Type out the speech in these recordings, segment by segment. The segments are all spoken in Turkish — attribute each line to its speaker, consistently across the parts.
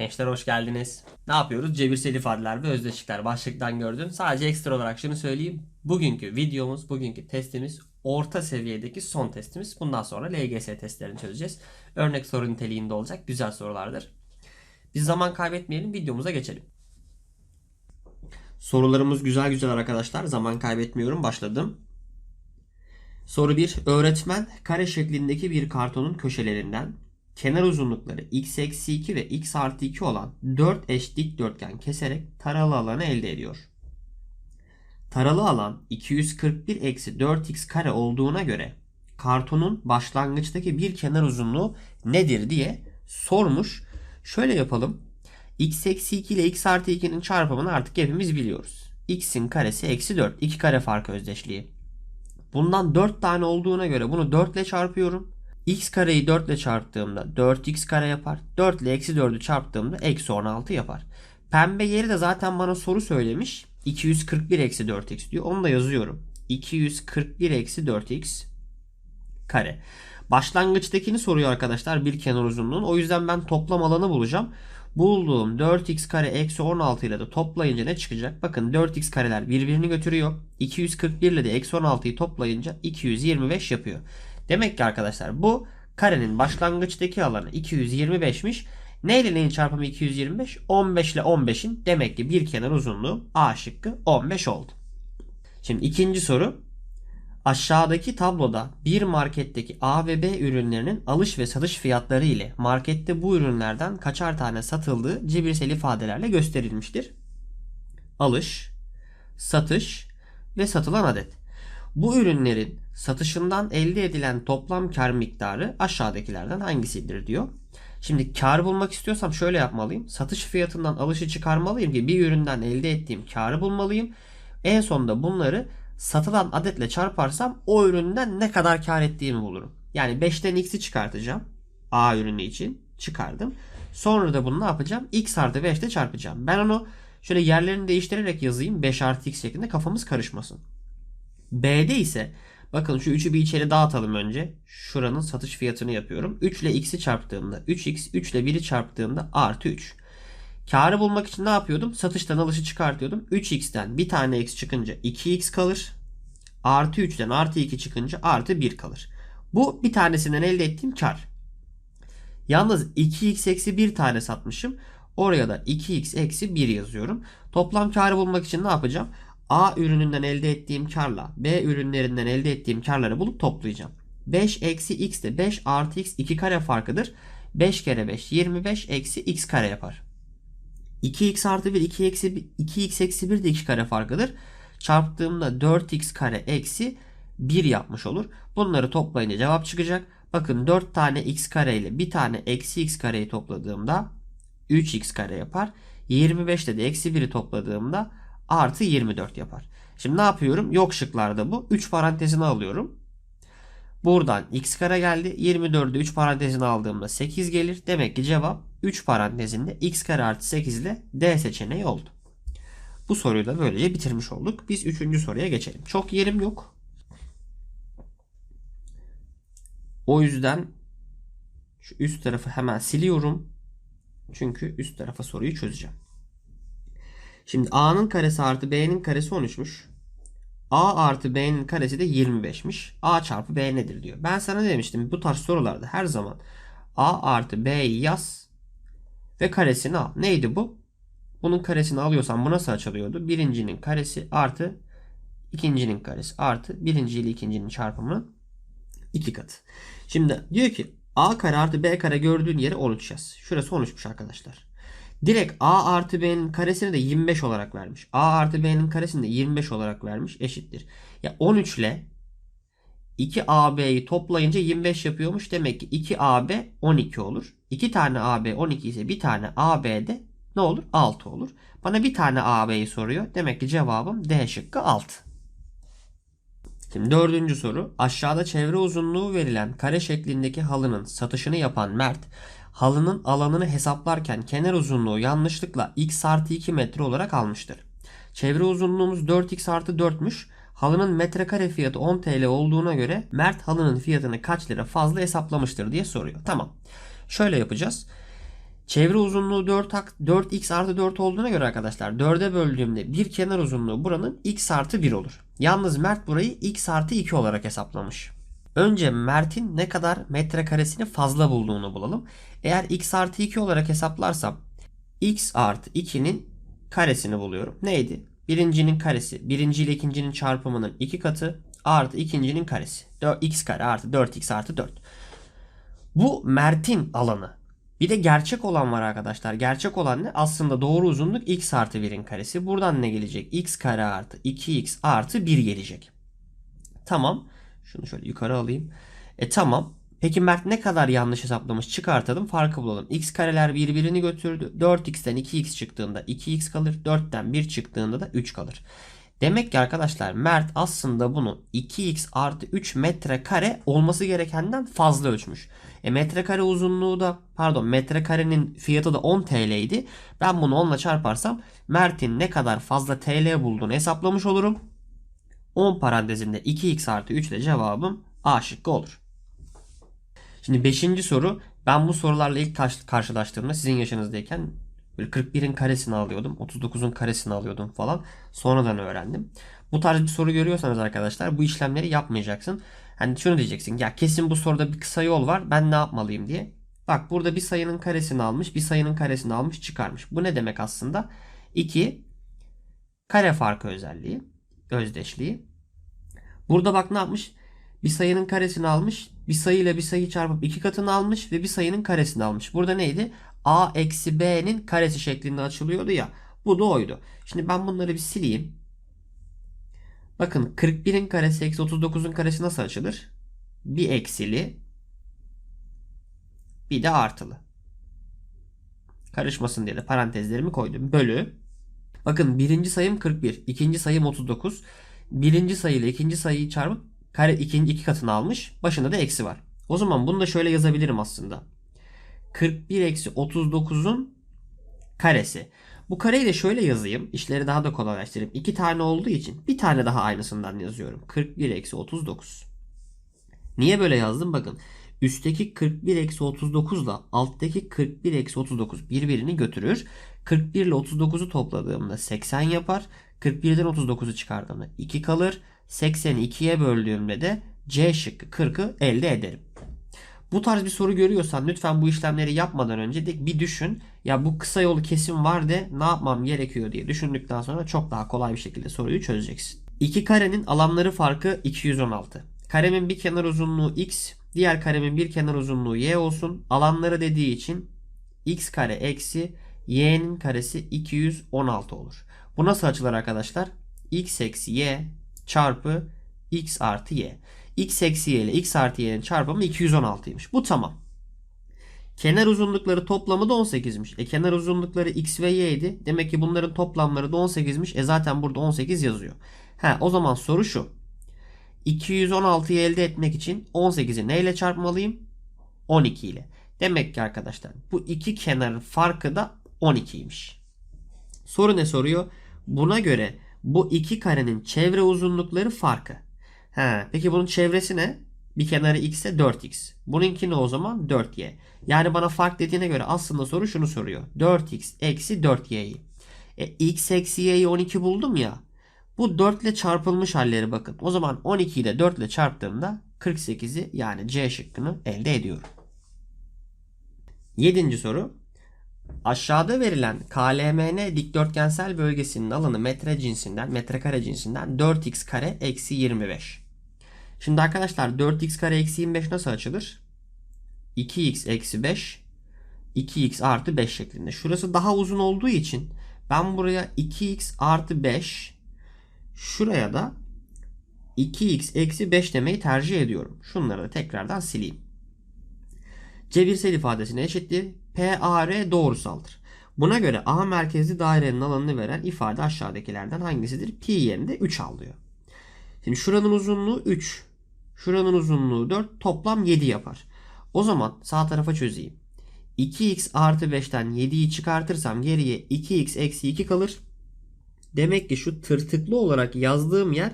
Speaker 1: Gençler hoş geldiniz. Ne yapıyoruz? Cebirsel ifadeler ve özdeşlikler başlıktan gördün. Sadece ekstra olarak şunu söyleyeyim. Bugünkü videomuz, bugünkü testimiz orta seviyedeki son testimiz. Bundan sonra LGS testlerini çözeceğiz. Örnek soru niteliğinde olacak. Güzel sorulardır. Biz zaman kaybetmeyelim. Videomuza geçelim. Sorularımız güzel güzel arkadaşlar. Zaman kaybetmiyorum. Başladım. Soru 1. Öğretmen kare şeklindeki bir kartonun köşelerinden kenar uzunlukları x eksi 2 ve x artı 2 olan 4 eş dikdörtgen keserek taralı alanı elde ediyor. Taralı alan 241 eksi 4x kare olduğuna göre kartonun başlangıçtaki bir kenar uzunluğu nedir diye sormuş. Şöyle yapalım. x eksi 2 ile x artı 2'nin çarpımını artık hepimiz biliyoruz. x'in karesi eksi 4. 2 kare farkı özdeşliği. Bundan 4 tane olduğuna göre bunu 4 ile çarpıyorum. X kareyi 4 ile çarptığımda 4x kare yapar. 4 ile eksi 4'ü çarptığımda eksi 16 yapar. Pembe yeri de zaten bana soru söylemiş. 241 eksi 4x diyor. Onu da yazıyorum. 241 eksi 4x kare. Başlangıçtakini soruyor arkadaşlar bir kenar uzunluğun. O yüzden ben toplam alanı bulacağım. Bulduğum 4x kare eksi 16 ile de toplayınca ne çıkacak? Bakın 4x kareler birbirini götürüyor. 241 ile de eksi 16'yı toplayınca 225 yapıyor. Demek ki arkadaşlar bu karenin başlangıçtaki alanı 225'miş. Ne ile neyin çarpımı 225? 15 ile 15'in demek ki bir kenar uzunluğu A şıkkı 15 oldu. Şimdi ikinci soru. Aşağıdaki tabloda bir marketteki A ve B ürünlerinin alış ve satış fiyatları ile markette bu ürünlerden kaçar tane satıldığı cebirsel ifadelerle gösterilmiştir. Alış, satış ve satılan adet. Bu ürünlerin satışından elde edilen toplam kar miktarı aşağıdakilerden hangisidir diyor. Şimdi kar bulmak istiyorsam şöyle yapmalıyım. Satış fiyatından alışı çıkarmalıyım ki bir üründen elde ettiğim karı bulmalıyım. En sonunda bunları satılan adetle çarparsam o üründen ne kadar kar ettiğimi bulurum. Yani 5'ten x'i çıkartacağım. A ürünü için çıkardım. Sonra da bunu ne yapacağım? x artı 5 ile çarpacağım. Ben onu şöyle yerlerini değiştirerek yazayım. 5 artı x şeklinde kafamız karışmasın. B'de ise bakın şu 3'ü bir içeri dağıtalım önce. Şuranın satış fiyatını yapıyorum. 3 ile x'i çarptığımda 3x 3 ile 1'i çarptığımda artı 3. Karı bulmak için ne yapıyordum? Satıştan alışı çıkartıyordum. 3x'ten bir tane x çıkınca 2x kalır. Artı 3'ten artı 2 çıkınca artı 1 kalır. Bu bir tanesinden elde ettiğim kar. Yalnız 2x eksi 1 tane satmışım. Oraya da 2x eksi 1 yazıyorum. Toplam karı bulmak için ne yapacağım? A ürününden elde ettiğim karla B ürünlerinden elde ettiğim karları bulup toplayacağım. 5 eksi x de 5 artı x 2 kare farkıdır. 5 kere 5 25 eksi x kare yapar. 2x artı 1 2 eksi 2x eksi 1 de 2 kare farkıdır. Çarptığımda 4x kare eksi 1 yapmış olur. Bunları toplayınca cevap çıkacak. Bakın 4 tane x kare ile bir tane eksi x kareyi topladığımda 3x kare yapar. 25 ile de eksi 1'i topladığımda artı 24 yapar. Şimdi ne yapıyorum? Yok şıklarda bu. 3 parantezini alıyorum. Buradan x kare geldi. 24'ü 3 parantezine aldığımda 8 gelir. Demek ki cevap 3 parantezinde x kare artı 8 ile D seçeneği oldu. Bu soruyu da böylece bitirmiş olduk. Biz 3. soruya geçelim. Çok yerim yok. O yüzden şu üst tarafı hemen siliyorum. Çünkü üst tarafa soruyu çözeceğim. Şimdi A'nın karesi artı B'nin karesi 13'müş. A artı B'nin karesi de 25'miş. A çarpı B nedir diyor. Ben sana demiştim? Bu tarz sorularda her zaman A artı B'yi yaz ve karesini al. Neydi bu? Bunun karesini alıyorsan bu nasıl açılıyordu? Birincinin karesi artı ikincinin karesi artı birinci ile ikincinin çarpımının iki katı. Şimdi diyor ki A kare artı B kare gördüğün yere 13 yaz. Şurası 13'müş arkadaşlar. Direkt A artı B'nin karesini de 25 olarak vermiş. A artı B'nin karesini de 25 olarak vermiş. Eşittir. Ya 13 ile 2AB'yi toplayınca 25 yapıyormuş. Demek ki 2AB 12 olur. 2 tane AB 12 ise bir tane AB de ne olur? 6 olur. Bana bir tane AB'yi soruyor. Demek ki cevabım D şıkkı 6. Şimdi dördüncü soru. Aşağıda çevre uzunluğu verilen kare şeklindeki halının satışını yapan Mert, halının alanını hesaplarken kenar uzunluğu yanlışlıkla x artı 2 metre olarak almıştır. Çevre uzunluğumuz 4x artı 4'müş. Halının metrekare fiyatı 10 TL olduğuna göre Mert halının fiyatını kaç lira fazla hesaplamıştır diye soruyor. Tamam. Şöyle yapacağız. Çevre uzunluğu 4, 4x artı 4 olduğuna göre arkadaşlar 4'e böldüğümde bir kenar uzunluğu buranın x artı 1 olur. Yalnız Mert burayı x artı 2 olarak hesaplamış. Önce Mert'in ne kadar metrekaresini fazla bulduğunu bulalım. Eğer x artı 2 olarak hesaplarsam x artı 2'nin karesini buluyorum. Neydi? Birincinin karesi. Birinci ile ikincinin çarpımının iki katı artı ikincinin karesi. 4, x kare artı 4x artı 4. Bu Mert'in alanı. Bir de gerçek olan var arkadaşlar. Gerçek olan ne? Aslında doğru uzunluk x artı 1'in karesi. Buradan ne gelecek? x kare artı 2x artı 1 gelecek. Tamam. Şunu şöyle yukarı alayım. E tamam. Peki Mert ne kadar yanlış hesaplamış? Çıkartalım farkı bulalım. X kareler birbirini götürdü. 4x'ten 2x çıktığında 2x kalır. 4'ten 1 çıktığında da 3 kalır. Demek ki arkadaşlar Mert aslında bunu 2x artı 3 metrekare olması gerekenden fazla ölçmüş. E metrekare uzunluğu da pardon metrekarenin fiyatı da 10 TL idi. Ben bunu 10 ile çarparsam Mert'in ne kadar fazla TL bulduğunu hesaplamış olurum. 10 parantezinde 2x artı 3 ile cevabım A şıkkı olur. Şimdi 5. soru ben bu sorularla ilk karşılaştığımda sizin yaşınızdayken böyle 41'in karesini alıyordum. 39'un karesini alıyordum falan. Sonradan öğrendim. Bu tarz bir soru görüyorsanız arkadaşlar bu işlemleri yapmayacaksın. Hani şunu diyeceksin ya kesin bu soruda bir kısa yol var ben ne yapmalıyım diye. Bak burada bir sayının karesini almış bir sayının karesini almış çıkarmış. Bu ne demek aslında? 2 kare farkı özelliği özdeşliği. Burada bak ne yapmış? Bir sayının karesini almış. Bir sayı ile bir sayı çarpıp iki katını almış ve bir sayının karesini almış. Burada neydi? A eksi B'nin karesi şeklinde açılıyordu ya. Bu da oydu. Şimdi ben bunları bir sileyim. Bakın 41'in karesi eksi 39'un karesi nasıl açılır? Bir eksili bir de artılı. Karışmasın diye de parantezlerimi koydum. Bölü. Bakın birinci sayım 41. ikinci sayım 39. Birinci sayı ile ikinci sayıyı çarpıp kare ikinci iki katını almış. Başında da eksi var. O zaman bunu da şöyle yazabilirim aslında. 41 eksi 39'un karesi. Bu kareyi de şöyle yazayım. İşleri daha da kolaylaştırayım. İki tane olduğu için bir tane daha aynısından yazıyorum. 41 eksi 39. Niye böyle yazdım? Bakın. Üstteki 41 eksi 39 ile alttaki 41 eksi 39 birbirini götürür. 41 ile 39'u topladığımda 80 yapar. 41'den 39'u çıkardığımda 2 kalır. 80'i 2'ye böldüğümde de C şıkkı 40'ı elde ederim. Bu tarz bir soru görüyorsan lütfen bu işlemleri yapmadan önce de bir düşün. Ya bu kısa yolu kesim var de ne yapmam gerekiyor diye düşündükten sonra çok daha kolay bir şekilde soruyu çözeceksin. İki karenin alanları farkı 216. Karemin bir kenar uzunluğu x, diğer karemin bir kenar uzunluğu y olsun. Alanları dediği için x kare eksi y'nin karesi 216 olur. Bu nasıl açılır arkadaşlar? x eksi y çarpı x artı y. x eksi y ile x artı y'nin çarpımı 216'ymış. Bu tamam. Kenar uzunlukları toplamı da 18'miş. E kenar uzunlukları x ve y idi. Demek ki bunların toplamları da 18'miş. E zaten burada 18 yazıyor. Ha o zaman soru şu. 216'yı elde etmek için 18'i neyle çarpmalıyım? 12 ile. Demek ki arkadaşlar bu iki kenarın farkı da 12'ymiş. Soru ne soruyor? Buna göre bu iki karenin çevre uzunlukları farkı. He, peki bunun çevresi ne? Bir kenarı x ise 4x. Bununki ne o zaman? 4y. Yani bana fark dediğine göre aslında soru şunu soruyor. 4x eksi 4y'yi. E, x eksi y'yi 12 buldum ya. Bu 4 ile çarpılmış halleri bakın. O zaman 12 ile 4 ile çarptığımda 48'i yani C şıkkını elde ediyorum. Yedinci soru. Aşağıda verilen KLMN dikdörtgensel bölgesinin alanı metre cinsinden, metrekare cinsinden 4x kare eksi 25. Şimdi arkadaşlar 4x kare eksi 25 nasıl açılır? 2x eksi 5 2x artı 5 şeklinde. Şurası daha uzun olduğu için ben buraya 2x artı 5 şuraya da 2x eksi 5 demeyi tercih ediyorum. Şunları da tekrardan sileyim. Cebirsel ifadesine eşittir. PAR doğrusaldır. Buna göre A merkezli dairenin alanını veren ifade aşağıdakilerden hangisidir? Pi yerinde 3 alıyor. Şimdi şuranın uzunluğu 3. Şuranın uzunluğu 4. Toplam 7 yapar. O zaman sağ tarafa çözeyim. 2x artı 5'ten 7'yi çıkartırsam geriye 2x eksi 2 kalır. Demek ki şu tırtıklı olarak yazdığım yer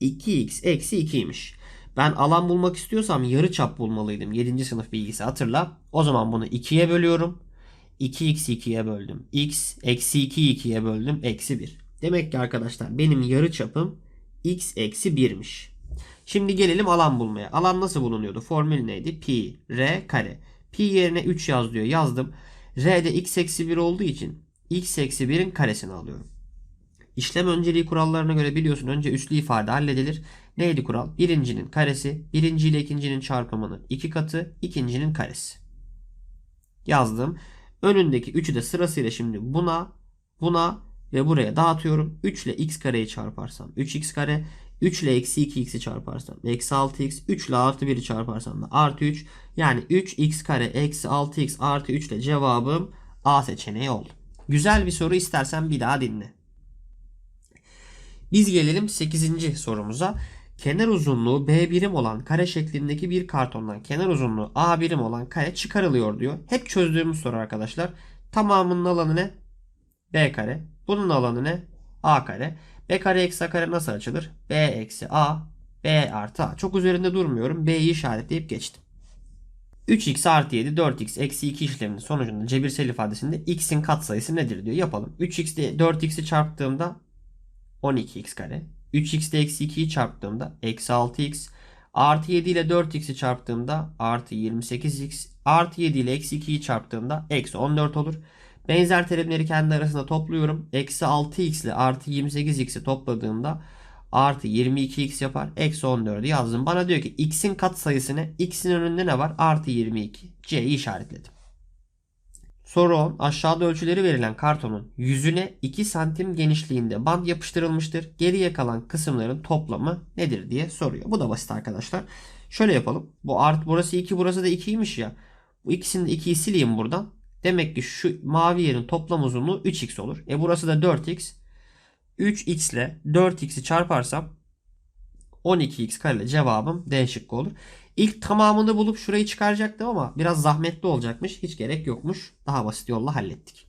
Speaker 1: 2x eksi 2'ymiş. Ben alan bulmak istiyorsam yarı çap bulmalıydım. 7. sınıf bilgisi hatırla. O zaman bunu 2'ye bölüyorum. 2x'i 2'ye böldüm. x eksi 2'yi 2'ye böldüm. Eksi 1. Demek ki arkadaşlar benim yarı çapım x eksi 1'miş. Şimdi gelelim alan bulmaya. Alan nasıl bulunuyordu? Formül neydi? Pi r kare. Pi yerine 3 yaz diyor. Yazdım. R'de x eksi 1 olduğu için x eksi 1'in karesini alıyorum. İşlem önceliği kurallarına göre biliyorsun önce üslü ifade halledilir. Neydi kural? Birincinin karesi, birinci ile ikincinin çarpımının iki katı, ikincinin karesi. Yazdım. Önündeki 3'ü de sırasıyla şimdi buna, buna ve buraya dağıtıyorum. 3 ile x kareyi çarparsam 3x kare, 3 ile eksi 2x'i çarparsam eksi 6x, 3 ile artı 1'i çarparsam da artı 3. Yani 3x kare eksi 6x artı 3 ile cevabım A seçeneği oldu. Güzel bir soru istersen bir daha dinle. Biz gelelim 8. sorumuza. Kenar uzunluğu B birim olan kare şeklindeki bir kartondan kenar uzunluğu A birim olan kare çıkarılıyor diyor. Hep çözdüğümüz soru arkadaşlar. Tamamının alanı ne? B kare. Bunun alanı ne? A kare. B kare eksi A kare nasıl açılır? B eksi A. B artı A. Çok üzerinde durmuyorum. B'yi işaretleyip geçtim. 3x artı 7 4x eksi 2 işleminin sonucunda cebirsel ifadesinde x'in katsayısı nedir diyor. Yapalım. 3x ile 4x'i çarptığımda 12x kare. 3x ile eksi 2'yi çarptığımda eksi 6x. Artı 7 ile 4x'i çarptığımda artı 28x. Artı 7 ile eksi 2'yi çarptığımda eksi 14 olur. Benzer terimleri kendi arasında topluyorum. Eksi 6x ile artı 28x'i topladığımda artı 22x yapar. Eksi 14'ü yazdım. Bana diyor ki x'in katsayısı ne? x'in önünde ne var? Artı 22. C'yi işaretledim. Soru 10. Aşağıda ölçüleri verilen kartonun yüzüne 2 santim genişliğinde bant yapıştırılmıştır. Geriye kalan kısımların toplamı nedir diye soruyor. Bu da basit arkadaşlar. Şöyle yapalım. Bu art burası 2 burası da 2'ymiş ya. Bu ikisini de 2'yi sileyim buradan. Demek ki şu mavi yerin toplam uzunluğu 3x olur. E burası da 4x. 3x ile 4x'i çarparsam 12x kare cevabım D şıkkı olur. İlk tamamını bulup şurayı çıkaracaktım ama biraz zahmetli olacakmış. Hiç gerek yokmuş. Daha basit yolla hallettik.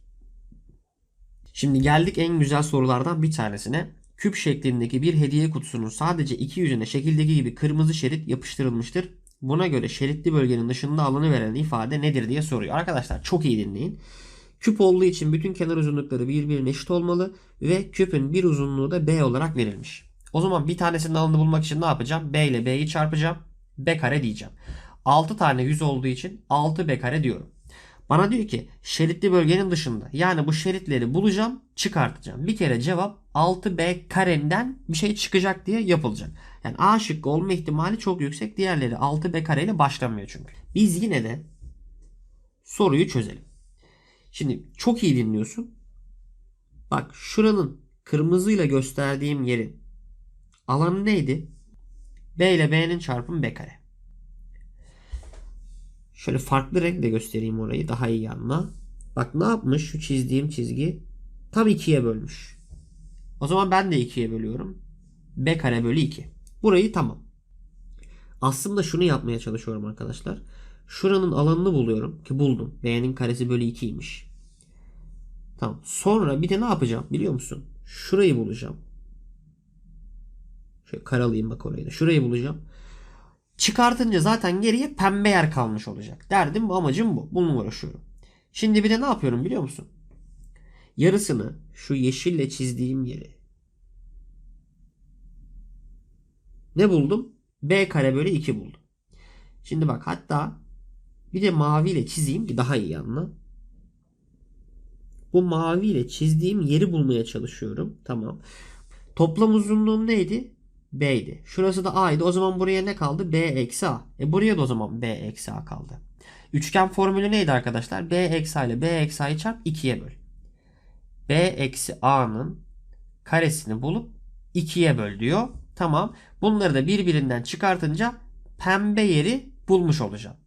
Speaker 1: Şimdi geldik en güzel sorulardan bir tanesine. Küp şeklindeki bir hediye kutusunun sadece iki yüzüne şekildeki gibi kırmızı şerit yapıştırılmıştır. Buna göre şeritli bölgenin dışında alanı veren ifade nedir diye soruyor. Arkadaşlar çok iyi dinleyin. Küp olduğu için bütün kenar uzunlukları birbirine eşit olmalı ve küpün bir uzunluğu da B olarak verilmiş. O zaman bir tanesinin alanını bulmak için ne yapacağım? B ile B'yi çarpacağım. B kare diyeceğim. 6 tane 100 olduğu için 6 B kare diyorum. Bana diyor ki şeritli bölgenin dışında. Yani bu şeritleri bulacağım, çıkartacağım. Bir kere cevap 6B karenden bir şey çıkacak diye yapılacak. Yani A şıkkı olma ihtimali çok yüksek. Diğerleri 6B kareyle başlamıyor çünkü. Biz yine de soruyu çözelim. Şimdi çok iyi dinliyorsun. Bak şuranın kırmızıyla gösterdiğim yerin alanı neydi? B ile B'nin çarpımı B kare. Şöyle farklı renkle göstereyim orayı daha iyi anla. Bak ne yapmış şu çizdiğim çizgi? Tam ikiye bölmüş. O zaman ben de ikiye bölüyorum. B kare bölü 2. Burayı tamam. Aslında şunu yapmaya çalışıyorum arkadaşlar. Şuranın alanını buluyorum ki buldum. B'nin karesi bölü 2'ymiş. Tamam. Sonra bir de ne yapacağım biliyor musun? Şurayı bulacağım. Şöyle karalayayım bak orayı da. Şurayı bulacağım. Çıkartınca zaten geriye pembe yer kalmış olacak. Derdim bu amacım bu. Bununla uğraşıyorum. Şimdi bir de ne yapıyorum biliyor musun? Yarısını şu yeşille çizdiğim yeri ne buldum? B kare bölü 2 buldum. Şimdi bak hatta bir de maviyle çizeyim ki daha iyi anla. Bu maviyle çizdiğim yeri bulmaya çalışıyorum. Tamam. Toplam uzunluğum neydi? B'ydi. Şurası da A'ydı. O zaman buraya ne kaldı? B eksi A. E buraya da o zaman B eksi A kaldı. Üçgen formülü neydi arkadaşlar? B eksi A ile B eksi A'yı çarp 2'ye böl. B eksi A'nın karesini bulup 2'ye böl diyor. Tamam. Bunları da birbirinden çıkartınca pembe yeri bulmuş olacağım.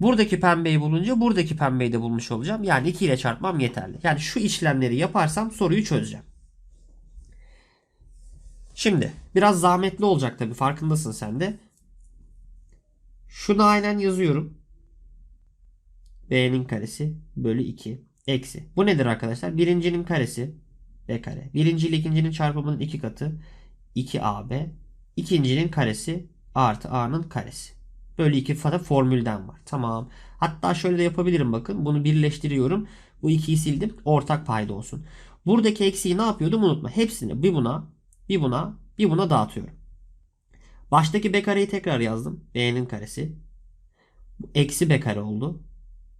Speaker 1: Buradaki pembeyi bulunca buradaki pembeyi de bulmuş olacağım. Yani 2 ile çarpmam yeterli. Yani şu işlemleri yaparsam soruyu çözeceğim. Şimdi biraz zahmetli olacak tabii farkındasın sen de. Şunu aynen yazıyorum. B'nin karesi bölü 2 eksi. Bu nedir arkadaşlar? Birincinin karesi B kare. Birinci ile ikincinin çarpımının 2 katı 2AB. İkincinin karesi artı A'nın karesi. Bölü 2 fada formülden var. Tamam. Hatta şöyle de yapabilirim bakın. Bunu birleştiriyorum. Bu 2'yi sildim. Ortak payda olsun. Buradaki eksiği ne yapıyordum unutma. Hepsini bir buna, bir buna, bir buna dağıtıyorum. Baştaki b kareyi tekrar yazdım. b'nin karesi. Bu eksi b kare oldu.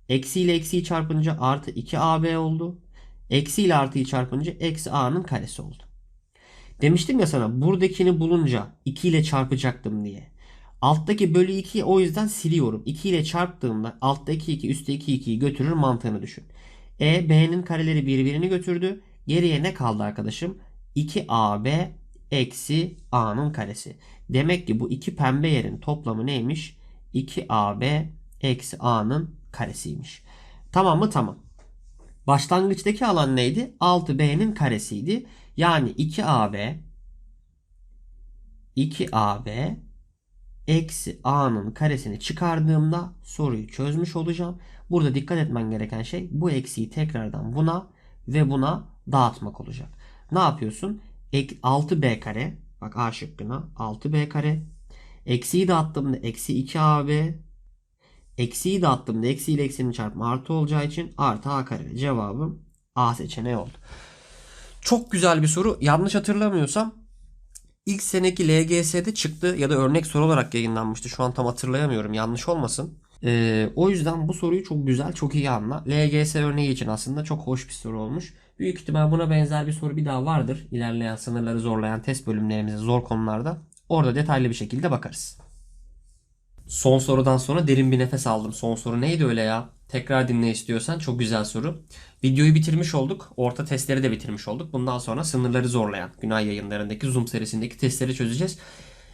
Speaker 1: Eksi ile eksiyi çarpınca artı 2ab oldu. Eksi ile artıyı çarpınca eksi a'nın karesi oldu. Demiştim ya sana buradakini bulunca 2 ile çarpacaktım diye. Alttaki bölü 2'yi o yüzden siliyorum. 2 ile çarptığımda alttaki 2 üstteki 2'yi götürür mantığını düşün. E, B'nin kareleri birbirini götürdü. Geriye ne kaldı arkadaşım? 2AB eksi A'nın karesi. Demek ki bu iki pembe yerin toplamı neymiş? 2AB eksi A'nın karesiymiş. Tamam mı? Tamam. Başlangıçtaki alan neydi? 6B'nin karesiydi. Yani 2AB 2AB eksi a'nın karesini çıkardığımda soruyu çözmüş olacağım. Burada dikkat etmen gereken şey bu eksiği tekrardan buna ve buna dağıtmak olacak. Ne yapıyorsun? Ek 6b kare bak a şıkkına 6b kare eksiği dağıttığımda eksi 2ab eksiği dağıttığımda eksi ile eksinin çarpımı artı olacağı için artı a kare cevabım a seçeneği oldu. Çok güzel bir soru. Yanlış hatırlamıyorsam ilk seneki LGS'de çıktı ya da örnek soru olarak yayınlanmıştı. Şu an tam hatırlayamıyorum. Yanlış olmasın. Ee, o yüzden bu soruyu çok güzel, çok iyi anla. LGS örneği için aslında çok hoş bir soru olmuş. Büyük ihtimal buna benzer bir soru bir daha vardır. İlerleyen sınırları zorlayan test bölümlerimizde zor konularda. Orada detaylı bir şekilde bakarız. Son sorudan sonra derin bir nefes aldım. Son soru neydi öyle ya? Tekrar dinle istiyorsan çok güzel soru. Videoyu bitirmiş olduk. Orta testleri de bitirmiş olduk. Bundan sonra sınırları zorlayan Günay yayınlarındaki Zoom serisindeki testleri çözeceğiz.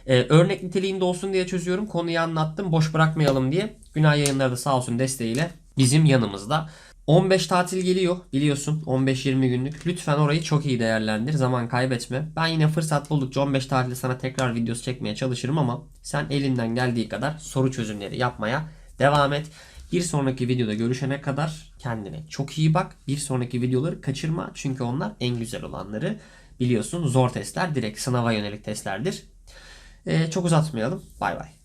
Speaker 1: Ee, örnek niteliğinde olsun diye çözüyorum. Konuyu anlattım. Boş bırakmayalım diye. Günay yayınları da sağ olsun desteğiyle bizim yanımızda. 15 tatil geliyor biliyorsun 15-20 günlük. Lütfen orayı çok iyi değerlendir. Zaman kaybetme. Ben yine fırsat buldukça 15 tatilde sana tekrar videosu çekmeye çalışırım ama sen elinden geldiği kadar soru çözümleri yapmaya devam et. Bir sonraki videoda görüşene kadar kendine çok iyi bak. Bir sonraki videoları kaçırma. Çünkü onlar en güzel olanları. Biliyorsun zor testler direkt sınava yönelik testlerdir. Ee, çok uzatmayalım. Bay bay.